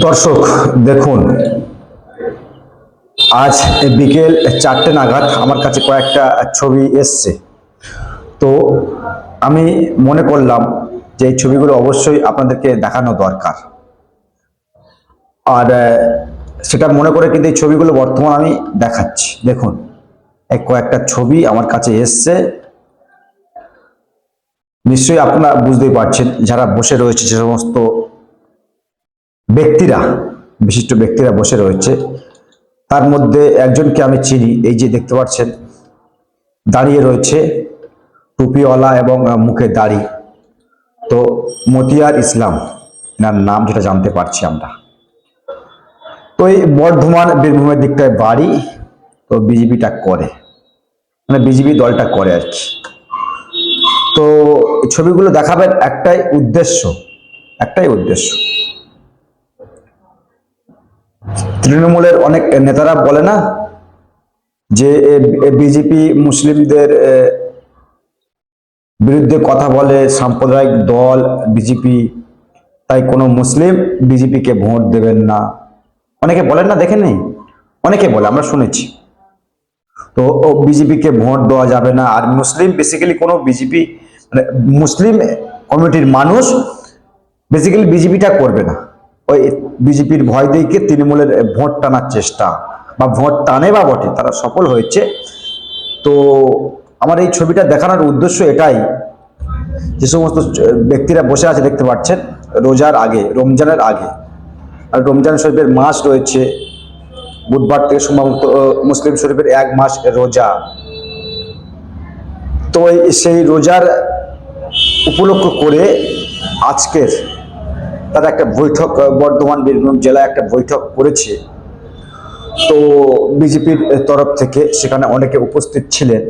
দর্শক, দেখুন। আজ বিকেল চারটে নাগাদ আমার কাছে কয়েকটা ছবি এসছে। তো আমি মনে করলাম যে এই ছবিগুলো অবশ্যই আপনাদেরকে দেখানো দরকার। আর সেটা মনে করে কিন্তু এই ছবিগুলো বর্তমান আমি দেখাচ্ছি। দেখুন, এই কয়েকটা ছবি আমার কাছে এসছে। নিশ্চয়ই আপনারা বুঝতেই পারছেন, যারা বসে রয়েছে যে সমস্ত ব্যক্তিরা, বিশিষ্ট ব্যক্তিরা বসে রয়েছে। তার মধ্যে একজনকে আমি চিনি, এই যে দেখতে পাচ্ছেন, দাঁড়িয়ে রয়েছে টুপিওয়ালা এবং মুখে দাড়ি। তো মতিয়ার ইসলাম, এনার নাম যেটা জানতে পারছি আমরা। তো এই বর্ধমান বীরভূমের দিকটায় বাড়ি, তো বিজেপিটা করে। মানে বিজেপি দলটা করে আর কি। তো ছবিগুলো দেখাবেন একটাই উদ্দেশ্য একটাই উদ্দেশ্য। তৃণমূলের অনেক নেতারা বলে না যে বিজেপি মুসলিমদের বিরুদ্ধে কথা বলে সাম্প্রদায়িক দল বিজেপি তাই কোনো মুসলিম বিজেপিকে ভোট দেবেন না। অনেকে বলেন না দেখেন নেই অনেকে বলে, আমরা শুনেছি। তো বিজেপিকে ভোট দেওয়া যাবে না, আর মুসলিম বেসিক্যালি কোনো বিজেপি মানে মুসলিম কমিটির মানুষ বেসিক্যালি বিজেপিটা করবে না। ওই বিজেপির ভয় দিকে তৃণমূলের ভোট টানার চেষ্টা বা ভোট টানে বা বটে, তারা সফল হয়েছে। তো আমার এই ছবিটা দেখানোর উদ্দেশ্য এটাই যে সমস্ত ব্যক্তিরা বসে আছে দেখতে পাচ্ছেন, রোজার আগে, রমজানের আগে। আর রমজান শরীফের মাস রয়েছে, বুধবার থেকে সম্ভবত মুসলিম শরীফের এক মাস রোজা। তো সেই রোজার উপলক্ষ করে আজকের তারা একটা বৈঠক বর্ধমান বীরভূম জেলায় একটা বৈঠক করেছে। তো বিজেপির তরফ থেকে সেখানে অনেকে উপস্থিত ছিলেন।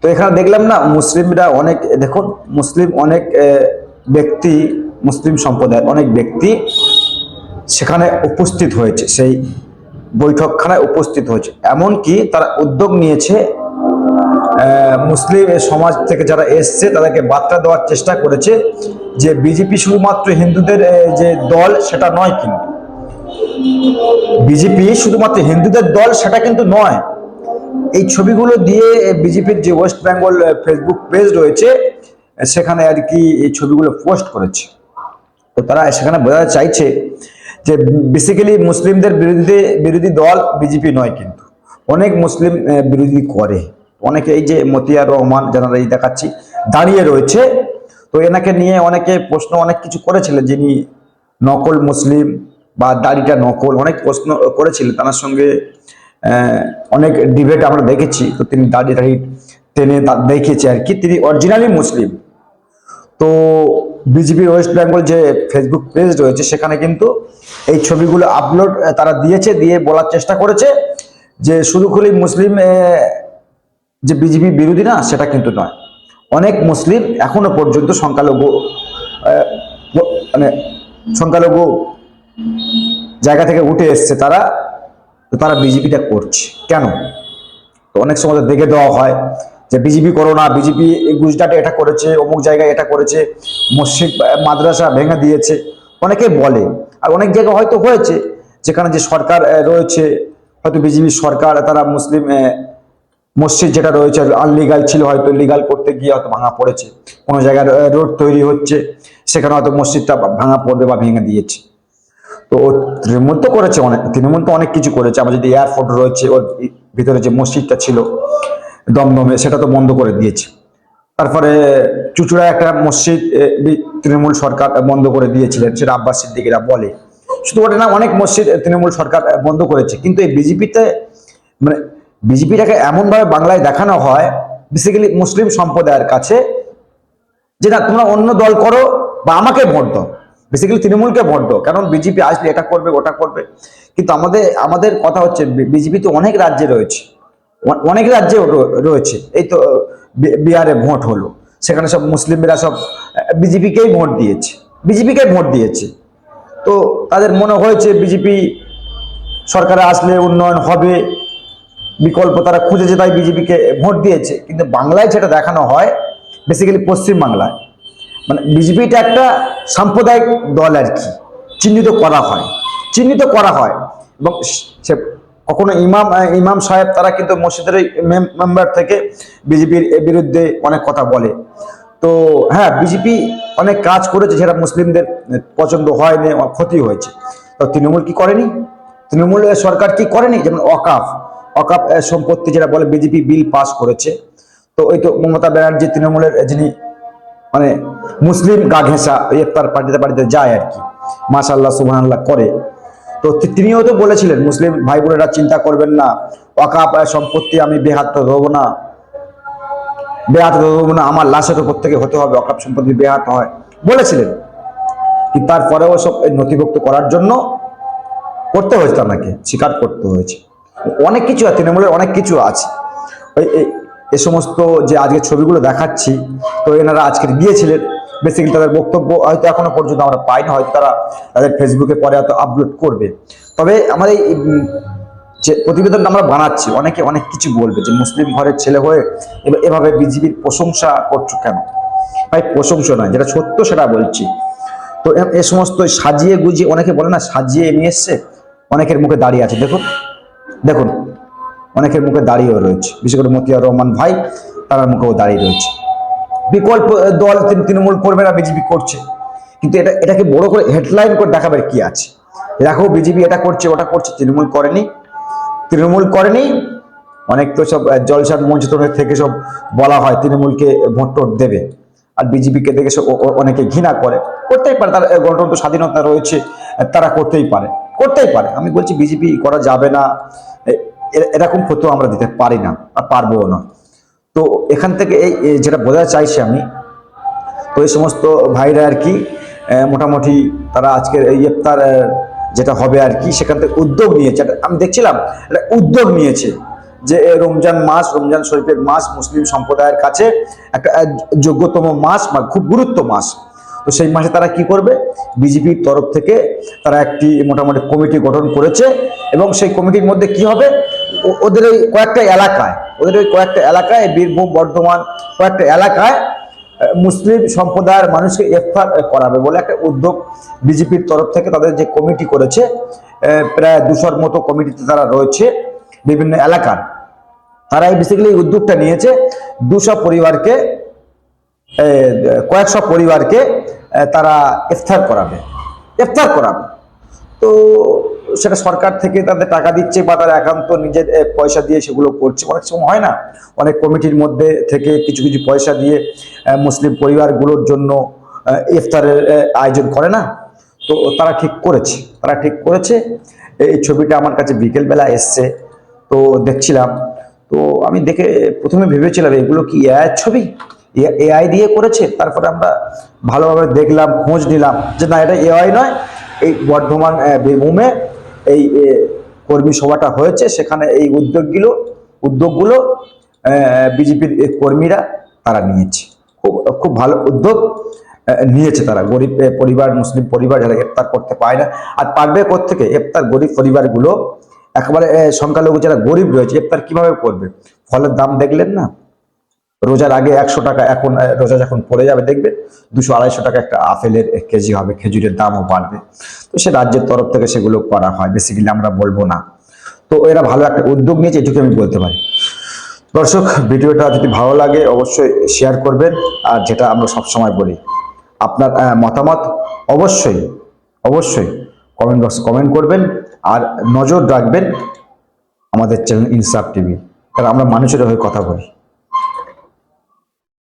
তো এখানে দেখলাম না, মুসলিমরা অনেক, দেখুন, মুসলিম অনেক ব্যক্তি, মুসলিম সম্প্রদায়ের অনেক ব্যক্তি সেখানে উপস্থিত হয়েছে, সেই বৈঠকখানায় উপস্থিত হয়েছে। এমনকি তারা উদ্যোগ নিয়েছে মুসলিম সমাজ থেকে যারা এসছে, তাদেরকে বার্তা দেওয়ার চেষ্টা করেছে যে বিজেপি শুধুমাত্র হিন্দুদের যে দল, সেটা নয় কিন্তু। বিজেপি শুধুমাত্র হিন্দুদের দল, সেটা কিন্তু নয়। এই ছবিগুলো দিয়ে বিজেপির যে ওয়েস্ট বেঙ্গল ফেসবুক পেজ রয়েছে সেখানে আর কি এই ছবিগুলো পোস্ট করেছে। তো তারা সেখানে বোঝাতে চাইছে যে বেসিক্যালি মুসলিমদের বিরুদ্ধে বিরোধী দল বিজেপি নয় কিন্তু। অনেক মুসলিম বিরোধী করে। অনেকে এই যে মতিয়ার রহমান যারা এই দেখাচ্ছি, দাঁড়িয়ে রয়েছে। তো এনাকে নিয়ে অনেকে প্রশ্ন, অনেক কিছু করেছিলেন যিনি নকল মুসলিম বা দাড়িটা নকল, অনেক প্রশ্ন করেছিলেন তার সঙ্গে অনেক ডিবেট আমরা দেখেছি, তো তিনি দাড়ি দাড়ি টেনে দেখিয়েছে আর কি। তিনি অরিজিনালি মুসলিম। তো বিজেপির ওয়েস্ট বেঙ্গল যে ফেসবুক পেজ রয়েছে, সেখানে কিন্তু এই ছবিগুলো আপলোড তারা দিয়েছে, দিয়ে বলার চেষ্টা করেছে যে শুধু খুলি মুসলিম যে বিজেপি বিরোধী না, সেটা কিন্তু নয়। অনেক মুসলিম এখনও পর্যন্ত সংখ্যালঘু মানে সংখ্যালঘু জায়গা থেকে উঠে এসছে তারা তারা বিজেপিটা করছে। কেন? তো অনেক সময় দেখে দেওয়া হয় যে বিজেপি করো না বিজেপি গুজরাটে এটা করেছে, অমুক জায়গায় এটা করেছে, মসজিদ মাদ্রাসা ভেঙে দিয়েছে। অনেকে বলে, আর অনেক জায়গায় হয়তো হয়েছে, যেখানে যে সরকার রয়েছে, হয়তো বিজেপি সরকার, তারা মুসলিম মসজিদ যেটা রয়েছে আনলিগাল ছিল, হয়তো লিগাল করতে গিয়ে হয়তো ভাঙা পড়েছে। কোনো জায়গায় রোড তৈরি হচ্ছে, সেখানে হয়তো মসজিদটা ভাঙা পড়বে বা ভেঙে দিয়েছে। তো ও তৃণমূল তো করেছে অনেক, তৃণমূল তো অনেক কিছু করেছে। আমার যদি এয়ারপোর্ট রয়েছে, ওর ভিতরে যে মসজিদটা ছিল, দমদমে, সেটা তো বন্ধ করে দিয়েছে। তারপরে চুচুড়ায় একটা মসজিদ তৃণমূল সরকার বন্ধ করে দিয়েছিলেন, সেটা আব্বাস সিদ্দিকিরা বলে। শুধু ওটা না, অনেক মসজিদ তৃণমূল সরকার বন্ধ করেছে। কিন্তু এই বিজেপিতে মানে বিজেপিটাকে এমনভাবে বাংলায় দেখানো হয় বেসিক্যালি মুসলিম সম্প্রদায়ের কাছে, যে না, তোমরা অন্য দল করো বা আমাকে ভোট দাও। বেসিক্যালি তৃণমূলকে ভোট দাও। কারণ বিজেপি আসলে এটা করবে, ওটা করবে। কিন্তু আমাদের আমাদের কথা হচ্ছে বিজেপি তো অনেক রাজ্যে রয়েছে। অনেক রাজ্যে রয়েছে। এই তো বিহারে ভোট হলো। সেখানে সব মুসলিমরা সব বিজেপিকেই ভোট দিয়েছে। বিজেপিকে ভোট দিয়েছে। তো তাদের মনে হয়েছে, বিজেপি সরকারে আসলে উন্নয়ন হবে। বিকল্প তারা খুঁজেছে, তাই বিজেপিকে ভোট দিয়েছে। কিন্তু বাংলায় যেটা দেখানো হয় বেসিক্যালি পশ্চিম বাংলায় মানে বিজেপিটা একটা সাম্প্রদায়িক দল আর কি, চিহ্নিত করা হয়, চিহ্নিত করা হয়। এবং সে কখনো ইমাম ইমাম সাহেব তারা কিন্তু মসজিদের মেম্বার থেকে বিজেপির বিরুদ্ধে অনেক কথা বলে। তো হ্যাঁ বিজেপি অনেক কাজ করেছে যেটা মুসলিমদের পছন্দ হয়নি, ক্ষতি হয়েছে। তো তৃণমূল কি করেনি? তৃণমূল সরকার কি করেনি? যেমন অকাফ আহ, সম্পত্তি যেটা বলে বিজেপি বিল পাস করেছে। তো ওই তো মমতা ব্যানার্জি তৃণমূলের যিনি মানে মুসলিম গা ঘেঁষা ইফতার পার্টিতে পার্টিতে যায় আর কি। মাশাল্লাহ সুবহানাল্লাহ করে। তো তিনিও তো বলেছিলেন মুসলিম ভাই বোনেরা চিন্তা করবেন না অকাপ সম্পত্তি আমি বেহাত দেবো না। বেহাত দেবো না আমার লাশের উপর থেকে হতে হবে অকাপ সম্পত্তি বেহাত হয়। বলেছিলেন। তারপরেও সব নথিভুক্ত করার জন্য করতে হয়েছে আপনাকে স্বীকার করতে হয়েছে। অনেক কিছু আছে, তৃণমূলের অনেক কিছু আছে। ওই এ সমস্ত যে আজকে ছবিগুলো দেখাচ্ছি, তো এনারা আজকে গিয়েছিলেন বেসিক্যালি তাদের বক্তব্য হয়তো এখনও পর্যন্ত আমরা পাইনি, হয়তো তারা তাদের ফেসবুকে পরে হয়তো আপলোড করবে। তবে আমার এই যে প্রতিবেদনটা আমরা বানাচ্ছি, অনেকে অনেক কিছু বলবে যে মুসলিম ঘরের ছেলে হয়ে এভ- এভাবে বিজেপির প্রশংসা করছ কেন? ভাই, প্রশংসা নয়, যেটা সত্য সেটা বলছি। তো এ সমস্ত সাজিয়ে গুজিয়ে, অনেকে বলে না সাজিয়ে নিয়ে এসছে, অনেকের মুখে দাঁড়িয়ে আছে। দেখুন। দেখুন, অনেকের মুখে দাঁড়িয়েও রয়েছে। বিশেষ করে মতিয়ার রহমান ভাই, তার মুখেও দাঁড়িয়ে রয়েছে। বিকল্প দল তৃণমূল করবে না, বিজেপি করছে। কিন্তু এটা, এটাকে বড় করে হেডলাইন করে দেখাবার কি আছে। দেখো, বিজেপি এটা করছে, ওটা করছে, তৃণমূল করেনি। তৃণমূল করেনি, অনেক তো সব জলসার মঞ্চ থেকে সব বলা হয়, তৃণমূলকে ভোট টোট দেবে। আর বিজেপিকে দেখে অনেকে ঘৃণা করে। করতেই পারে, তার গণতন্ত্র স্বাধীনতা রয়েছে তারা করতেই পারে। করতেই পারে। আমি বলছি বিজেপি করা যাবে না। এরকম ফটো আমরা দিতে পারি না আর পারব না। তো এখান থেকে এই যেটা বোঝাতে চাইছি আমি, তো এই সমস্ত ভাইরা আর কি মোটামুটি তারা আজকের এই ইফতার যেটা হবে আর কি, সেখান থেকে উদ্যোগ নিয়েছে। আমি দেখছিলাম একটা উদ্যোগ নিয়েছে যে রমজান মাস, রমজান শরীফের মাস মুসলিম সম্প্রদায়ের কাছে একটা যোগ্যতম মাস বা খুব গুরুত্ব মাস। তো সেই মাসে তারা কি করবে? বিজেপির তরফ থেকে তারা একটি মোটামুটি কমিটি গঠন করেছে এবং সেই কমিটির মধ্যে কি হবে? ওদের ওই কয়েকটা এলাকায়, ওদের ওই কয়েকটা এলাকায় বীরভূম, বর্ধমান, কয়েকটা এলাকায় মুসলিম সম্প্রদায়ের মানুষকে ইফতার করাবে বলে একটা উদ্যোগ বিজেপির তরফ থেকে তাদের যে কমিটি করেছে প্রায় দুশোর মতো কমিটিতে তারা রয়েছে বিভিন্ন এলাকার। তারা এই বেসিক্যালি উদ্যোগটা নিয়েছে। দুশো পরিবারকে কয়েকশো পরিবারকে তারা ইফতার করাবে। ইফতার করাবে। তো সেটা সরকার থেকে তাদের টাকা দিচ্ছে বা তারা একান্ত নিজের পয়সা দিয়ে সেগুলো করছে। অনেক সময় হয় না, অনেক কমিটির মধ্যে থেকে কিছু কিছু পয়সা দিয়ে মুসলিম পরিবারগুলোর জন্য ইফতারের আয়োজন করে না। তো তারা ঠিক করেছে, তারা ঠিক করেছে। এই ছবিটা আমার কাছে বিকেলবেলা এসছে, তো দেখছিলাম। তো আমি দেখে প্রথমে ভেবেছিলাম, এগুলো কি ছবি? এআই দিয়ে করেছে, তারপরে আমরা ভালোভাবে দেখলাম, খোঁজ নিলাম যে না, এটা এআই নয়। এই বর্ধমান বীরভূমে এই কর্মী সভাটা হয়েছে। সেখানে এই উদ্যোগগুলো উদ্যোগগুলো বিজেপির কর্মীরা তারা নিয়েছে। খুব খুব ভালো উদ্যোগ নিয়েছে তারা। গরিব পরিবার, মুসলিম পরিবার যারা ইফতার করতে পায় না, আর পারবে থেকে ইফতার গরিব পরিবারগুলো, একেবারে সংখ্যালঘু যারা গরিব রয়েছে ইফতার কীভাবে করবে? ফলের দাম দেখলেন না? রোজার আগে একশো টাকা এখন রোজা যখন পড়ে যাবে, দেখবে দুশো আড়াইশো টাকা একটা আপেলের কেজি হবে, খেজুরের দামও বাড়বে। তো সে রাজ্যের তরফ থেকে সেগুলো করা হয় বেসিক্যালি আমরা বলব না। তো এরা ভালো একটা উদ্যোগ নিয়েছে, এটুকু আমি বলতে পারি। দর্শক, ভিডিওটা যদি ভালো লাগে, অবশ্যই শেয়ার করবেন, আর যেটা আমরা সবসময় বলি, আপনার মতামত অবশ্যই অবশ্যই কমেন্ট বক্স কমেন্ট করবেন, আর নজর রাখবেন আমাদের চ্যানেল ইনসাফ টিভি কারণ আমরা মানুষের হয়ে কথা বলি।